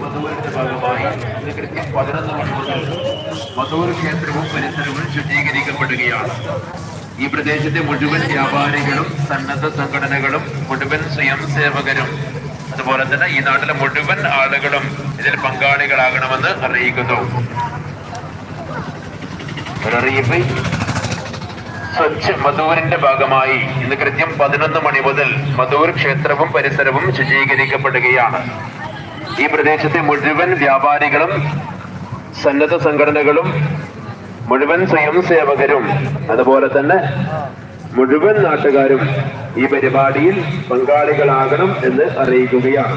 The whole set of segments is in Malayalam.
മധൂരിന്റെ ഭാഗമായി പതിനൊന്ന് മണിക്കൂറിൽ മധൂർ ക്ഷേത്രവും പരിസരവും ശുദ്ധീകരിക്കപ്പെടുകയാണ്. ഈ പ്രദേശത്തെ മുഴുവൻ വ്യാപാരികളും സന്നദ്ധ സംഘടനകളും മുഴുവൻ സ്വയം സേവകരും അതുപോലെ തന്നെ ഈ നാട്ടിലെ മുഴുവൻ ആളുകളും ഇതിൽ പങ്കാളികളാകണമെന്ന് അറിയിക്കുന്നു. ഒരറിയിപ്പ്? സ്വച്ഛ് മധൂരിന്റെ ഭാഗമായി ഇന്ന് കൃത്യം പതിനൊന്ന് മണി മുതൽ മധൂർ ക്ഷേത്രവും പരിസരവും ശുചീകരിക്കപ്പെടുകയാണ്. ഈ പ്രദേശത്തെ മുഴുവൻ വ്യാപാരികളും സന്നദ്ധ സംഘടനകളും മുഴുവൻ സ്വയം സേവകരും അതുപോലെ തന്നെ മുഴുവൻ നാട്ടുകാരും ഈ പരിപാടിയിൽ പങ്കാളികളാകണം എന്ന് അറിയിക്കുകയാണ്.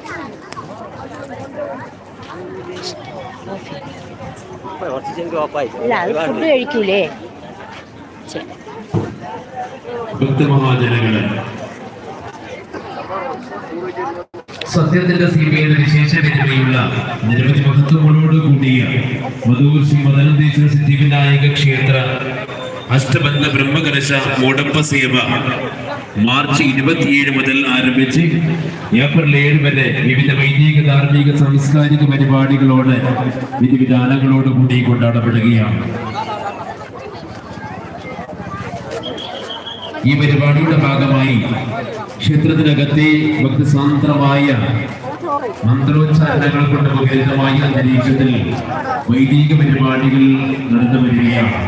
അല്ല അത് ഫുഡ് കഴിക്കൂലേ. സത്യത്തിന്റെ നിരവധി മഹത്വങ്ങളോട് കൂടിയ മധൂർ ശ്രീ സിദ്ധിവിനായക ക്ഷേത്ര അഷ്ടബന്ധ ബ്രഹ്മകലശ മോടപ്പ സേവ മാർച്ച് ഇരുപത്തിയേഴ് മുതൽ ആരംഭിച്ച് ഏപ്രിൽ ഏഴ് വരെ വിവിധ വൈദിക ധാർമ്മിക സാംസ്കാരിക പരിപാടികളോട് വിധിവിധാനങ്ങളോട് കൂടി കൊണ്ടാടപ്പെടുകയാണ്. ഈ പരിപാടിയുടെ ഭാഗമായി ക്ഷേത്രത്തിനകത്തെ ഭക്തിസാന്ദ്രമായ മന്ത്രോച്ചാരണങ്ങൾ കൊണ്ട് വിപരീതമായ അന്തരീക്ഷത്തിൽ വൈദിക പരിപാടികൾ നടന്നു വരികയാണ്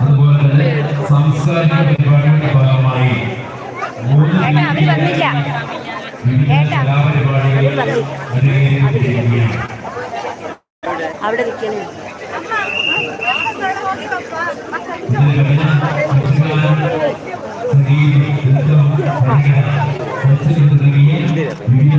അതുപോലെ തന്നെ സാംസ്കാരിക പരിപാടിയുടെ ഭാഗമായി. അവിടെ നിൽക്കണേ വിവിധ